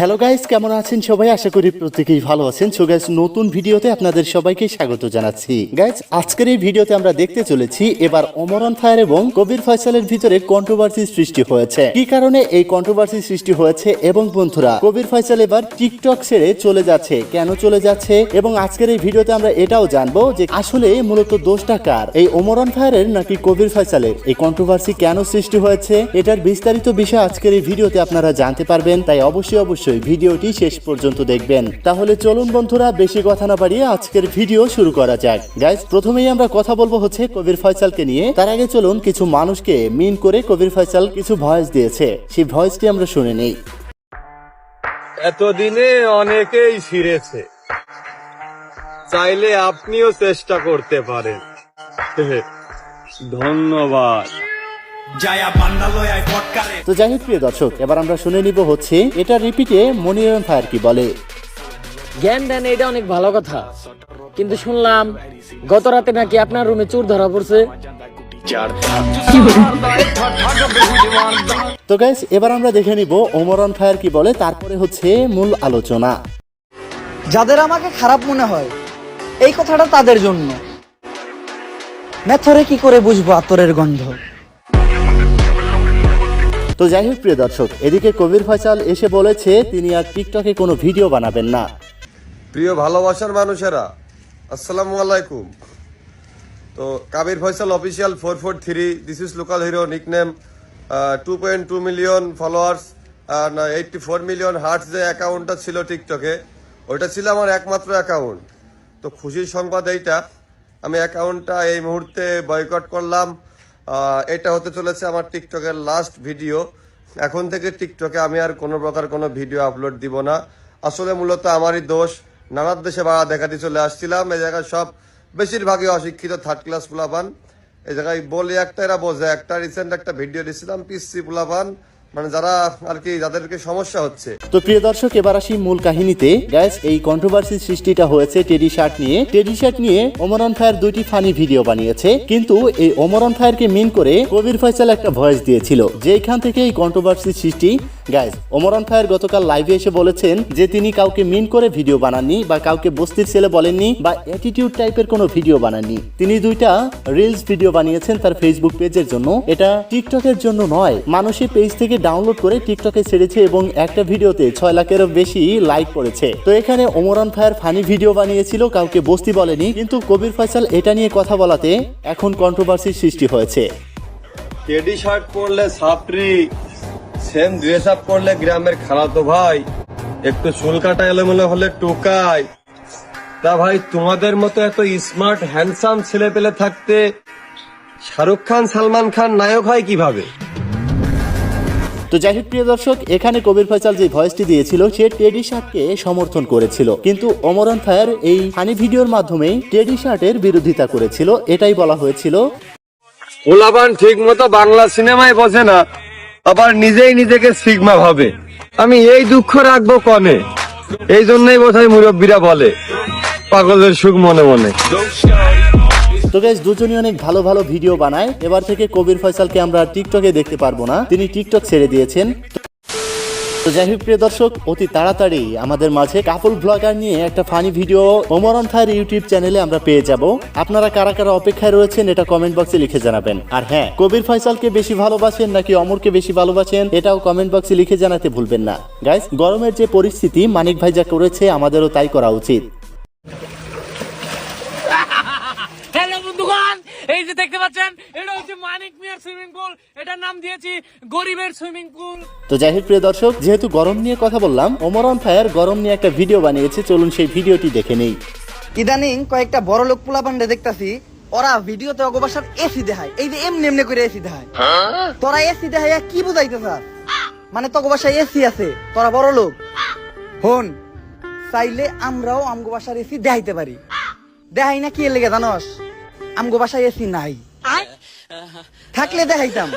Hello guys কেমন আছেন সবাই? আশা করি প্রত্যেকেই ভালো আছেন। সো গাইস নতুন ভিডিওতে আপনাদের সবাইকে স্বাগত জানাচ্ছি। গাইস আজকের এই ভিডিওতে আমরা দেখতে চলেছি এবার অমরন ফায়ার এবং কবির ফয়সালের ভিতরে কন্ট্রোভার্সি সৃষ্টি হয়েছে। কি কারণে এই কন্ট্রোভার্সি সৃষ্টি হয়েছে এবং বন্ধুরা, কবির ফয়সাল এবার টিকটক ছেড়ে চলে যাচ্ছে। কেন চলে যাচ্ছে? এবং আজকের এই ভিডিওতে আমরা এটাও জানব যে আসলে মূলত দোষটা কার? এই ওমরন ফায়ারের নাকি কবির ফয়সালের? এই কন্ট্রোভার্সি কেন সৃষ্টি হয়েছে? এটার বিস্তারিত বিষয় আজকের এই ভিডিওতে আপনারা জানতে পারবেন, তাই অবশ্যই অবশ্যই ভিডিওটি শেষ পর্যন্ত দেখবেন। তাহলে চলুন বন্ধুরা, বেশি কথা না বাড়িয়ে আজকের ভিডিও শুরু করা যাক। গাইজ প্রথমেই আমরা কথা বলব হচ্ছে কবির ফয়সালকে নিয়ে। তার আগে চলুন কিছু মানুষকে মিন করে কবির ফয়সাল কিছু ভয়েস দিয়েছে। সেই ভয়েসটি আমরা শুনে নেই। এতদিনে অনেকেই ফিরেছে। চাইলে আপনিও চেষ্টা করতে পারেন। ধন্যবাদ. তো যাই হোক প্রিয় দর্শক এবার আমরা শুনে নিব হচ্ছে এটা রিপিটে মনিরন ফায়ার কি বলে। জ্ঞান দেন এটা অনেক ভালো কথা। কিন্তু শুনলাম গত রাতে নাকি আপনার রুমে চোর ধরা পড়ছে। তো গাইস এবার আমরা দেখে নিব ওমরন ফায়ার কি বলে তারপরে হচ্ছে মূল আলোচনা। যাদের আমাকে খারাপ মনে হয় এই কথাটা তাদের জন্য। মেথরে কি করে বুঝব আতরের গন্ধ? তো যাই হোক, প্রিয় দর্শক, এদিকে কবির ফয়সাল এসে বলেছে, তিনি আর টিকটকে কোনো ভিডিও বানাবেন না। প্রিয় ভালোবাসার মানুষেরা, আসসালামু আলাইকুম। তো Kabir Faisal official four four three, this is local hero, nickname two point two million followers eighty four million hearts যে অ্যাকাউন্টটা ছিল টিকটকে, ওইটা ছিল আমার একমাত্র অ্যাকাউন্ট। তো খুশির সংবাদ এইটা, আমি অ্যাকাউন্টটা এই মুহূর্তে বয়কট করলাম এটা হতে চলেছে আমার টিকটকের লাস্ট ভিডিও এখন থেকে টিকটকে আমি আর কোনো প্রকার কোনো ভিডিও আপলোড দিব না। আসলে মূলত আমারই দোষ। নানার দেশে বাড়া দেখাতে চলে আসছিলাম। এই জায়গায় সব বেশিরভাগই অশিক্ষিত থার্ড ক্লাস পোলাপান। এই জায়গায় বলি একটা এরা বোঝে একটা। রিসেন্ট একটা ভিডিও দিয়েছিলাম পিসি পোলাপান। মানে যারা আর কি যাদেরকে সমস্যা হচ্ছে। তো প্রিয় দর্শক, এবার আসি মূল কাহিনীতে। গ্যাস এই কন্ট্রোভার্সি সৃষ্টিটা হয়েছে টেডি শার্ট নিয়ে। টেডি শার্ট নিয়ে ওমরন ফায়ার দুইটি ফানি ভিডিও বানিয়েছে। কিন্তু এই ওমরন ফায়ারকে মিন করে কবির ফয়সাল একটা ভয়েস দিয়েছিল। যেখান থেকে এই কন্ট্রোভার্সি সৃষ্টি গাইজ ওমরান ফায়ার গতকাল লাইভে এসে বলেছেন যে তিনি কাউকে মিন করে ভিডিও বানাননি বা কাউকে বস্তির ছেলে বলেননি বা অ্যাটিটিউড টাইপের কোনো ভিডিও বানাননি। তিনি দুইটা রিলস ভিডিও বানিয়েছেন তার ফেসবুক পেজের জন্য। এটা টিকটকের জন্য নয় মানুষই পেজ থেকে ডাউনলোড করে টিকটকে ছেড়েছে এবং একটা ভিডিওতে ছয় লাখেরও বেশি লাইক পড়েছে তো এখানে ওমরান ফায়ার ফানি ভিডিও বানিয়েছিল, কাউকে বস্তি বলেনি। কিন্তু কবির ফয়সাল এটা নিয়ে কথা বলাতে এখন কন্ট্রোভার্সির সৃষ্টি হয়েছে। টেডি শার্ট পরলে সেম ড্রেস আপ করলে গ্রামের খালাতো ভাই একটু চুল কাটা এলোমেলো হলে টোকাই তা ভাই তোমাদের মতো এত স্মার্ট হ্যান্ডসাম ছেলে পেলে থাকতে শাহরুখ খান সালমান খান নায়ক হয় কীভাবে? তো যাই হোক প্রিয় দর্শক এখানে কবির ফয়সাল যে ভয়েসটি দিয়েছিল সে টেডি শার্টকে সমর্থন করেছিল। কিন্তু অমরন ফায়ার এই হানি ভিডিওর মাধ্যমেই টেডি শার্টের বিরোধিতা করেছিল এটাই বলা হয়েছিল। ওলাবান ঠিক মতো বাংলা সিনেমায় বোঝে না। আবার নিজেই নিজেকে সিগমা ভাবে। আমি এই দুঃখ রাখব কনে? এই জন্যই বোধহয় মুরব্বীরা বলে পাগলের সুখ মনে মনে। তো গাইজ দুজনই অনেক ভালো ভালো ভিডিও বানায়। এবার থেকে কবির ফয়সালকে আমরা টিকটকে দেখতে পারব না। তিনি টিকটক ছেড়ে দিয়েছেন। তো যাই হোক, প্রিয় দর্শক, অতি তাড়াতাড়ি আমাদের মাঝে কাপল ব্লগার নিয়ে একটা funny video Omor on fire YouTube চ্যানেলে আমরা পেয়ে যাব। আপনারা কারা কারা অপেক্ষায় রয়েছেন, এটা কমেন্ট বক্সে লিখে জানাবেন। আর হ্যাঁ কবির ফয়সালকে বেশি ভালোবাসেন নাকি অমরকে বেশি ভালোবাসেন, এটাও কমেন্ট বক্সে লিখে জানাতে ভুলবেন না। গাইস গরমের যে পরিস্থিতি, মানিক ভাই যা করেছে, আমাদেরও তাই করা উচিত। এই যে দেখতে পাচ্ছেন এটা হচ্ছে মানিক মিয়ার সুইমিং পুল। এটার নাম দিয়েছি গরিবের সুইমিং পুল। তো যাই হোক প্রিয় দর্শক যেহেতু গরম নিয়ে কথা বললাম ওমরন ফায়ার গরম নিয়ে একটা ভিডিও বানিয়েছে চলুন সেই ভিডিওটি দেখে নেই। ইদানিং কয়েকটা বড় লোক পোলা পান্ডে দেখতাছি ওরা ভিডিওতে অগবাসার এসি দেখায়। এই যে এমনি এমনি করে এসি দেখায়। তোরা এসি দেখায় কি বুঝাইতে স্যার মানে তোকে বাসায় এসি আছে তোরা বড় লোক। হন চাইলে আমরাও আমগো বাসার এসি দেখাইতে পারি। দেখাই না কি লেগে জানস? আমগো বাসায় এসি নাই। থাকলে দেখাইতাম।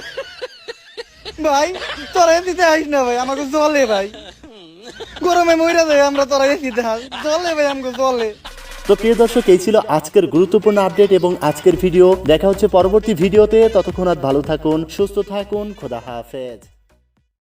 ভাই তোরা এসি দেখাইস না ভাই আমাকে জলে ভাই। গরমে মইরা যায় আমরা তোরা এসি দেখা জলে ভাই আমাকে জলে তো প্রিয় দর্শক এই ছিল আজকের গুরুত্বপূর্ণ আপডেট এবং আজকের ভিডিও। দেখা হচ্ছে পরবর্তী ভিডিওতে। ততক্ষণ আর ভালো থাকুন সুস্থ থাকুন খোদা হাফেজ।